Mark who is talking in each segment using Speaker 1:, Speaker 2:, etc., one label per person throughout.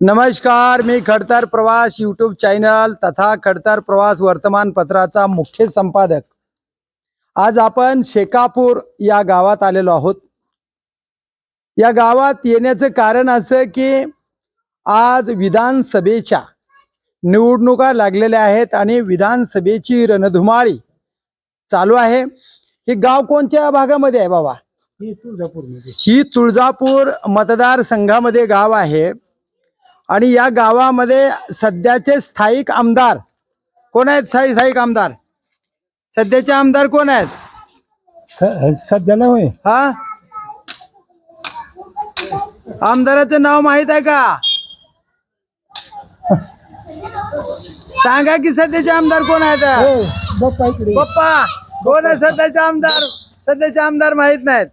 Speaker 1: नमस्कार मी खडतर प्रवास यूट्यूब चॅनल तथा खडतर प्रवास वर्तमानपत्राचा मुख्य संपादक. आज आपण शेकापूर या गावात आलेलो आहोत. या गावात येण्याचं कारण असं की आज विधानसभेच्या निवडणुका लागलेल्या आहेत आणि विधानसभेची रणधुमाळी चालू आहे. हे गाव कोणत्या भागामध्ये आहे बाबा? ही तुळजापूर मतदारसंघामध्ये गाव आहे. आणि या गावामध्ये सध्याचे स्थायिक आमदार कोण आहेत? स्थायी स्थायिक आमदार. सध्याचे आमदार कोण आहेत?
Speaker 2: सध्याला होय.
Speaker 1: हा? आमदाराचं नाव माहीत आहे का? सांगा की सध्याचे आमदार कोण आहेत?
Speaker 2: बाप्पा इकडे.
Speaker 1: पप्पा कोण आहे सध्याचे आमदार? सध्याचे आमदार माहीत नाहीत.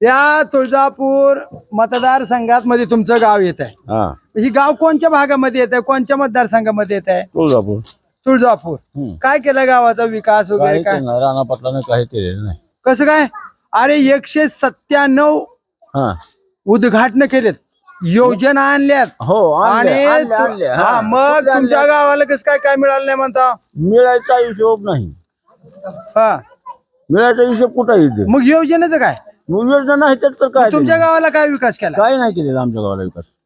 Speaker 1: या तुळजापूर मतदारसंघात मध्ये तुमचं गाव येत आहे
Speaker 2: हा.
Speaker 1: ही गाव कोणत्या भागामध्ये येत आहे कोणत्या मतदारसंघामध्ये येत आहे
Speaker 2: तुळजापूर.
Speaker 1: तुळजापूर.
Speaker 2: हम्म.
Speaker 1: काय केलं गावाचा विकास वगैरे काय?
Speaker 2: राणा पाटलाने काही केलेलं नाही.
Speaker 1: कसं काय? अरे एकशे सत्त्याण्णव
Speaker 2: हा.
Speaker 1: उद्घाटन केलेत. योजना आणल्यात.
Speaker 2: हो आणले,
Speaker 1: आणि
Speaker 2: आणले,
Speaker 1: तु-
Speaker 2: आणले,
Speaker 1: हा
Speaker 2: हा.
Speaker 1: मग
Speaker 2: आणले?
Speaker 1: तुमच्या गावाला कसं काय काय मिळालं नाही म्हणता?
Speaker 2: मिळायचा हिशोब नाही.
Speaker 1: हा.
Speaker 2: मिळायचा हिशोब कुठं येते
Speaker 1: मग योजनेचं काय?
Speaker 2: योजना नाही त्यात तर काय
Speaker 1: तुमच्या? गावाला काय विकास केला?
Speaker 2: काय नाही केलेलं आमच्या गावाला विकास.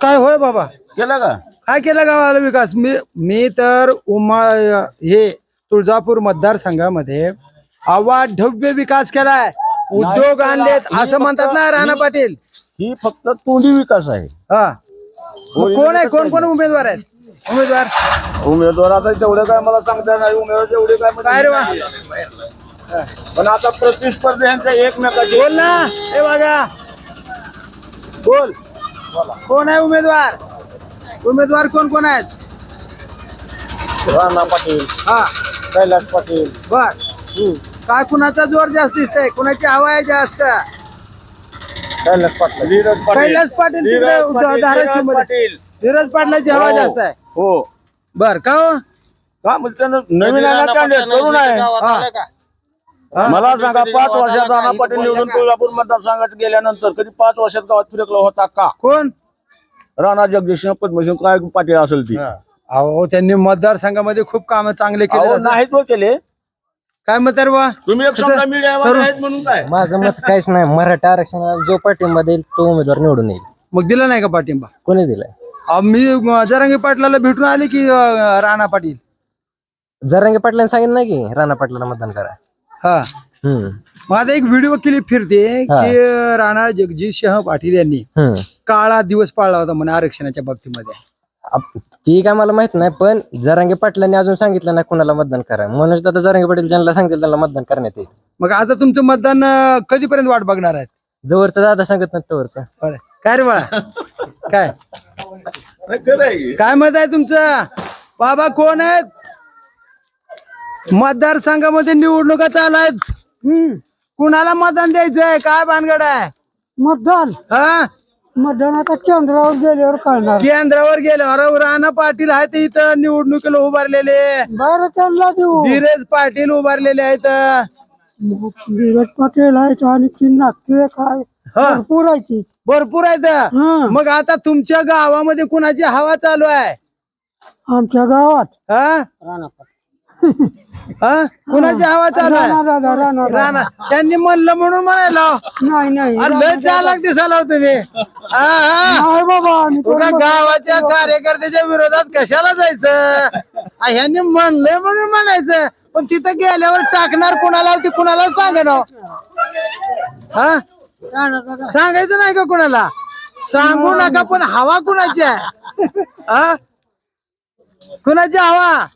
Speaker 1: काय होय बाबा?
Speaker 2: केला का?
Speaker 1: काय केलं गावाला विकास? मी मी तर उमा हे तुळजापूर मतदारसंघामध्ये अवाढव्य विकास केलाय. उद्योग
Speaker 2: केला.
Speaker 1: आणलेत असं म्हणतात ना राणा पाटील.
Speaker 2: ही फक्त तोंडी विकास आहे.
Speaker 1: हा. मग कोण आहे? कोण कोण उमेदवार आहेत? उमेदवार.
Speaker 2: उमेदवार आता तेवढे काय मला सांगता नाही उमेदवार तेवढे काय
Speaker 1: काय रे वा?
Speaker 2: पण आता प्रतिस्पर्ध्यांच्या एकमेकाचे
Speaker 1: बोल ना. हे बघा बोल. कोण आहे उमेदवार? उमेदवार कोण कोण आहेत?
Speaker 2: राणा पाटील.
Speaker 1: हा.
Speaker 2: कैलास पाटील.
Speaker 1: बर. काय कुणाचा जोर जास्त दिसतंय? कुणाची हवा आहे जास्त?
Speaker 2: कैलास पाटील. धीरज
Speaker 1: कैलास पाटील तिकडे
Speaker 2: धीरज पाटील,
Speaker 1: धाराशिवमध्ये.
Speaker 2: धीरज पाटील.
Speaker 1: धीरज पाटलाची हवा
Speaker 2: हो.
Speaker 1: जास्त आहे.
Speaker 2: हो.
Speaker 1: बर का हो?
Speaker 2: का म्हणजे त्यानं नवीन आला candidate, तरुण आहे.
Speaker 1: हा. हा.
Speaker 2: मला सांगा पाच वर्षात राणा पाटील निवडून तुळजापूर मतदारसंघात गेल्यानंतर कधी पाच वर्षात गावात फिरकला होता का?
Speaker 1: कोण?
Speaker 2: राणा जगदीश पद्मसिंह काय पाटील असेल ती.
Speaker 1: अहो त्यांनी मतदारसंघामध्ये खूप काम चांगले केले.
Speaker 2: नाही तो केले.
Speaker 1: काय मत बा
Speaker 2: तुम्ही एक समजा मीडियावर
Speaker 1: तरुण.
Speaker 2: आहेत म्हणून काय?
Speaker 3: माझं मत काहीच नाही. मराठा आरक्षणाला जो पाठिंबा देईल तो उमेदवार निवडून येईल.
Speaker 1: मग दिला नाही का पाठिंबा?
Speaker 3: कोणी दिलाय?
Speaker 1: अहो, मी जरांगी पाटलाला भेटून आले की अं, राणा पाटील?
Speaker 3: जरांगे पाटलांनी सांगितलं नाही की राणा पाटलाला मतदान करा.
Speaker 1: हा.
Speaker 3: हम्म
Speaker 1: आता एक व्हिडिओ क्लिप फिरते. की राणा जगजितसिंह पाटील यांनी
Speaker 3: हम्म
Speaker 1: काळा दिवस पाळला होता म्हणे आरक्षणाच्या बाबतीमध्ये.
Speaker 3: आप- ती काय मला माहीत नाही पण जरांगे पाटलांनी अजून सांगितलं नाही कुणाला मतदान करा म्हणून आता जरांगे पाटील ज्यांना सांगतील त्यांना मतदान करण्यात येईल.
Speaker 1: मग आता तुमचं मतदान अं, कधीपर्यंत वाट बघणार आहेत?
Speaker 3: जवळचं दादा सांगत नाही तवरचं.
Speaker 1: बरं. काय रे बाळा? काय?
Speaker 2: आहे?
Speaker 1: काय मत आहे तुमचं? बाबा कोण आहेत? मतदारसंघामध्ये निवडणुका चालू आहेत. कुणाला मतदान द्यायचंय? काय भानगड आहे?
Speaker 4: मतदान?
Speaker 1: हा?
Speaker 4: मतदान आता केंद्रावर गेल्यावर कळणार.
Speaker 1: केंद्रावर गेल्यावर राणा पाटील आहेत इथं. निवडणुकीला उभारलेले.
Speaker 4: बरं त्यांना देऊ.
Speaker 1: धीरज पाटील उभारलेले आहेत.
Speaker 4: धीरज पाटील आहेत आणि ती नागपूर काय
Speaker 1: हा.
Speaker 4: भरपूर आहे ती.
Speaker 1: भरपूर आहेत.
Speaker 4: हा.
Speaker 1: मग आता तुमच्या गावामध्ये कुणाची हवा चालू आहे?
Speaker 4: आमच्या गावात.
Speaker 1: हा? हा? कुणाची हवा चालू
Speaker 4: राणा
Speaker 1: त्यांनी म्हणलं म्हणून म्हणायला.
Speaker 4: नाही नाही
Speaker 1: अरे लय चालाक दिसायला तुम्ही
Speaker 4: बाबा
Speaker 1: गावाच्या कार्यकर्त्याच्या विरोधात कशाला जायचं? ह्यांनी म्हणलंय म्हणून म्हणायचं. पण तिथं गेल्यावर टाकणार कुणाला ते कुणाला सांग ना हा सांगायचं नाही का कुणाला? सांगू नका पण हवा कुणाची आहे? हा? कुणाची हवा?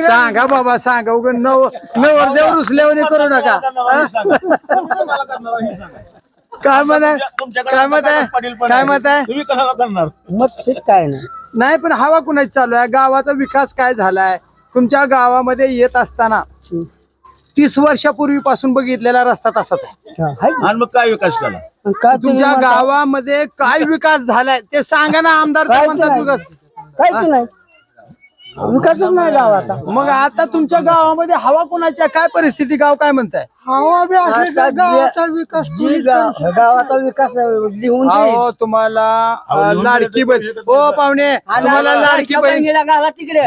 Speaker 1: सांगा बाबा सांगा. उग नव नवरदेव रुसल्यावर करू नका. हा? काय मत आहे काय मत आहे काय मत आहे
Speaker 2: तुम्ही कशाला करणार?
Speaker 4: मत ठीक काय नाही.
Speaker 1: नाही पण हवा कुणाची चालू आहे? गावाचा विकास काय झालाय? तुमच्या गावामध्ये येत असताना तीस वर्षापूर्वीपासून बघितलेला रस्ता तसाच आहे.
Speaker 4: हाय.
Speaker 2: आणि मग काय विकास केला?
Speaker 4: आणि काय तुम्ही
Speaker 1: तुमच्या
Speaker 4: म्हणता?
Speaker 1: गावामध्ये काय विकास झालाय? ते सांगा ना आमदार म्हणतात
Speaker 4: नाही. काहीच नाही. विकासच नाही गावाचा
Speaker 1: मग आता तुमच्या गावामध्ये हवा कुणाची आहे? काय परिस्थिती? गाव काय म्हणताय?
Speaker 4: गावाचा विकास
Speaker 3: लिहून
Speaker 1: अहो तुम्हाला अ, लाडकी बहीण हो पाहुणे तुम्हाला लाडकी बहीण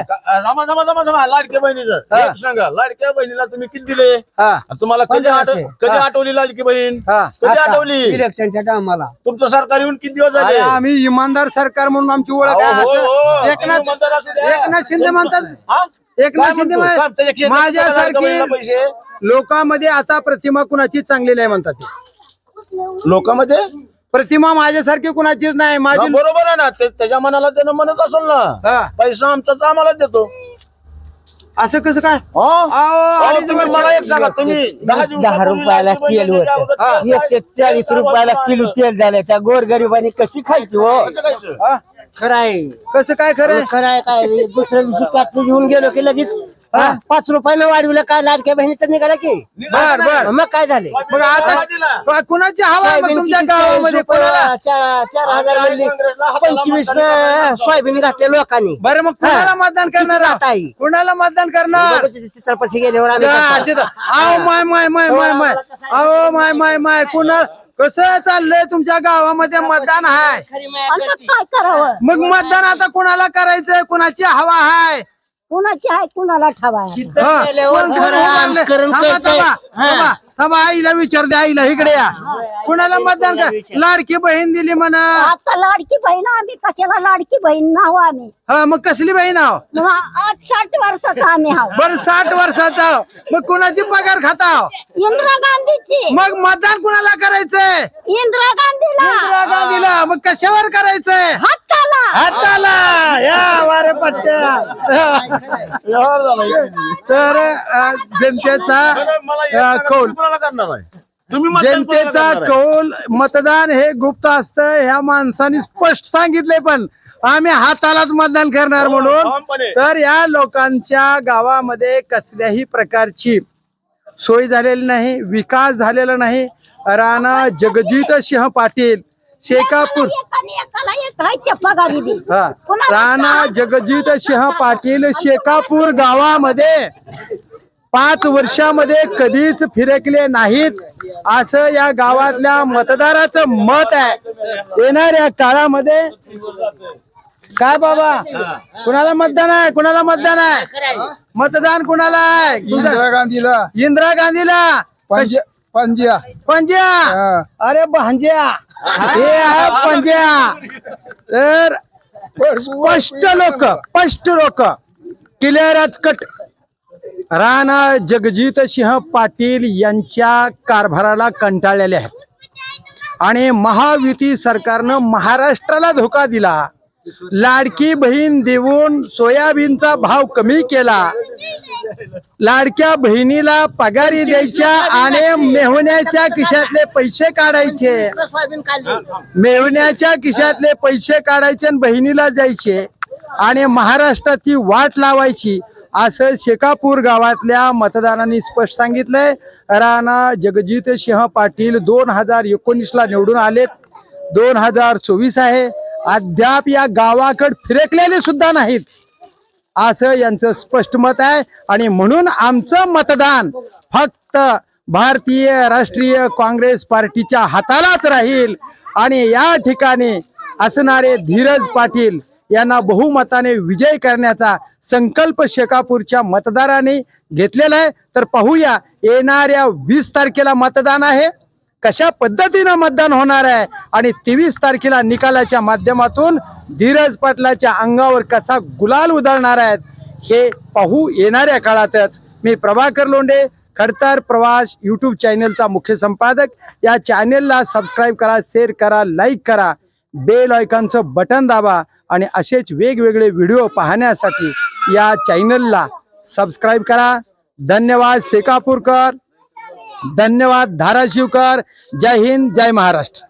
Speaker 2: का- थांबा थांबा थांबा थांबा लाडक्या बहिणीचं.
Speaker 1: हा.
Speaker 2: एक सांगा लाडक्या बहिणीला तुम्ही किती दिले?
Speaker 1: हा.
Speaker 2: तुम्हाला कधी आठ- कधी आठवली लाडकी बहीण?
Speaker 1: हा.
Speaker 2: कधी आठवली?
Speaker 3: इलेक्शनच्या टायमाला.
Speaker 2: तुमचं सरकार येऊन किती दिवस
Speaker 1: अरे
Speaker 2: झाले
Speaker 1: आम्ही इमानदार सरकार म्हणून आमची ओळख
Speaker 2: अहो, हो,
Speaker 1: असं
Speaker 2: हो.
Speaker 1: एकनाथ
Speaker 2: इमानदार असू द्या.
Speaker 1: एकनाथ शिंदे म्हणतात
Speaker 2: हा?
Speaker 1: एकनाथ
Speaker 2: काय
Speaker 1: शिंदे
Speaker 2: म्हणतो? त्याच्या लाडक्या
Speaker 1: माझ्यासारखी
Speaker 2: बहिणीला पैसे.
Speaker 1: लोकांमध्ये आता प्रतिमा कुणाची चांगली नाही म्हणतात ते.
Speaker 2: लोकांमध्ये?
Speaker 1: प्रतिमा माझ्यासारखी कुणाचीच नाही.
Speaker 2: हा,
Speaker 1: माझी
Speaker 2: बरोबर आहे ना. ते- त्याच्या मनाला त्यानं म्हणत असेल ना
Speaker 1: हा.
Speaker 2: पैसा आमचाच आम्हाला देतो.
Speaker 1: असं कसं काय?
Speaker 2: हा?
Speaker 1: अहो,
Speaker 2: अहो,
Speaker 1: अडीच
Speaker 2: तुम्ही
Speaker 1: वर्ष-
Speaker 2: मला एक सांगा तुम्ही दहा
Speaker 3: दहा रुपयाला तेल होतं. एकशे चाळीस रुपयाला किलो तेल झालं. त्या गोरगरिबांनी कशी खायची हो?
Speaker 1: हा?
Speaker 3: खरं आहे.
Speaker 1: कसं काय खरं
Speaker 3: खरं आहे काय? दुसऱ्या दिवशी कापली घेऊन गेलो की लगेच हा, पाच रुपयानं वाढविलं काय लाडक्या बहिणीचं निघाला की?
Speaker 1: बर बर.
Speaker 3: मग काय झाले?
Speaker 1: मग आता क- कुणाची हवा आहे मग तुमच्या गावामध्ये? कोणाला?
Speaker 3: चार चार हजार मधली पंचवीस अं, सोयाबीन घातले लोकांनी.
Speaker 1: बरं मग कुणाला मतदान करणार
Speaker 3: किती आहे?
Speaker 1: कुणाला मतदान करणार?
Speaker 3: चित्रपती गेल्यावर आम्ही
Speaker 1: जा,
Speaker 3: करतो.
Speaker 1: तिथं. आओ माय माय माय माय माय. आओ माय माय माय. कुणा कसं चाललंय तुमच्या गावामध्ये मतदान आहे?
Speaker 5: आता काय करावं?
Speaker 1: मग मतदान आता कुणाला करायचंय? कुणाची हवा आहे?
Speaker 5: कुणाची आहे कुणाला ठेवाय
Speaker 1: हा,
Speaker 3: गेल्यावर
Speaker 1: कोण- कोण थांबा,
Speaker 3: कळतंय.
Speaker 1: थांबा,
Speaker 3: हा.
Speaker 1: थांबा, थांबा, आईला विचार द्या आईला इकडे या. कुणाला मतदान कर? लाडकी बहीण दिली म्हणा.
Speaker 5: आता लाडकी बहीण आम्ही कशाला लाडकी बहीण नाव आम्ही?
Speaker 1: हा मग कसली बहीण आहो
Speaker 5: मग आज साठ वर्षाचा आम्ही आहोत.
Speaker 1: बरं साठ वर्षाचा आहो. मग कुणाची पगार खाता आहो?
Speaker 5: इंदिरा गांधीची.
Speaker 1: मग मतदान कुणाला करायचंय?
Speaker 5: इंदिरा गांधीला.
Speaker 1: इंदिरा गांधीला. मग कशावर करायचंय?
Speaker 5: हक्काला
Speaker 1: हाताला. या वारे पट्ट्या. तर जनतेचा कौल.
Speaker 2: करणार आहे?
Speaker 1: जनतेचा? कौल मतदान हे गुप्त असतं ह्या माणसाने स्पष्ट सांगितले पण आम्ही हातालाच मतदान करणार म्हणून.
Speaker 2: ठामपणे.
Speaker 1: तर या लोकांच्या गावामध्ये कसल्याही प्रकारची सोय झालेली नाही विकास झालेला नाही. राणा जगजित सिंह पाटील शेकापूर. हा. राणा जगजित सिंह पाटील शेकापूर गावामध्ये पाच वर्षामध्ये कधीच फिरकले नाहीत. असं या गावातल्या मतदाराचं मत आहे. येणाऱ्या काळामध्ये काय बाबा? कुणाला मतदान आहे? कुणाला मतदान आहे? मतदान कुणाला आहे? इंदिरा गांधीला. इंदिरा गांधीला? कश-
Speaker 4: पंजा
Speaker 1: पंज्या. अरे भांज्या. हे आहे तर स्पष्ट लोक स्पष्ट लोक. क्लिअरच कट राणा जगजित सिंह पाटील यांच्या कारभाराला कंटाळलेले आहेत. आणि महायुती सरकारनं महाराष्ट्राला धोका दिला. लाडकी बहीण देऊन सोयाबीनचा भाव कमी केला. लाडक्या बहिणीला पगारी द्यायच्या आणि मेहुण्याच्या खिशातले पैसे काढायचे. मेहुण्याच्या खिशातले पैसे काढायचे आणि बहिणीला द्यायचे. आणि महाराष्ट्राची वाट लावायची. असं शेकापूर गावातल्या मतदारांनी स्पष्ट सांगितलंय. राणा जगजित सिंह पाटील दोन हजार एकोणीस ला निवडून आलेत. दोन हजार चोवीस आहे. अद्याप या गावाकड फिरकलेले सुद्धा नाहीत. असं यांचं स्पष्ट मत आहे. आणि म्हणून आमचं मतदान फक्त भारतीय राष्ट्रीय काँग्रेस पार्टीच्या हातालाच राहील. आणि या ठिकाणी असणारे धीरज पाटील यांना बहुमताने विजय करण्याचा संकल्प शेकापूरच्या मतदारांनी घेतलेला आहे. तर पाहूया येणाऱ्या वीस तारखेला मतदान आहे. कशा पद्धतीनं मतदान होणार आहे आणि तेवीस तारखेला निकालाच्या माध्यमातून धीरज पाटलाच्या अंगावर कसा गुलाल उधळणार आहेत हे पाहू येणाऱ्या काळातच मी प्रभाकर लोंढे खडतर प्रवास यूट्यूब चॅनलचा मुख्य संपादक. या चॅनेलला सबस्क्राईब करा शेअर करा लाईक करा. बेल आयकॉनचं बटन दाबा आणि असेच वेगवेगळे व्हिडिओ पाहण्यासाठी या चॅनलला सबस्क्राईब करा. धन्यवाद शेकापूरकर. धन्यवाद धाराशिवकर. जय हिंद जय महाराष्ट्र.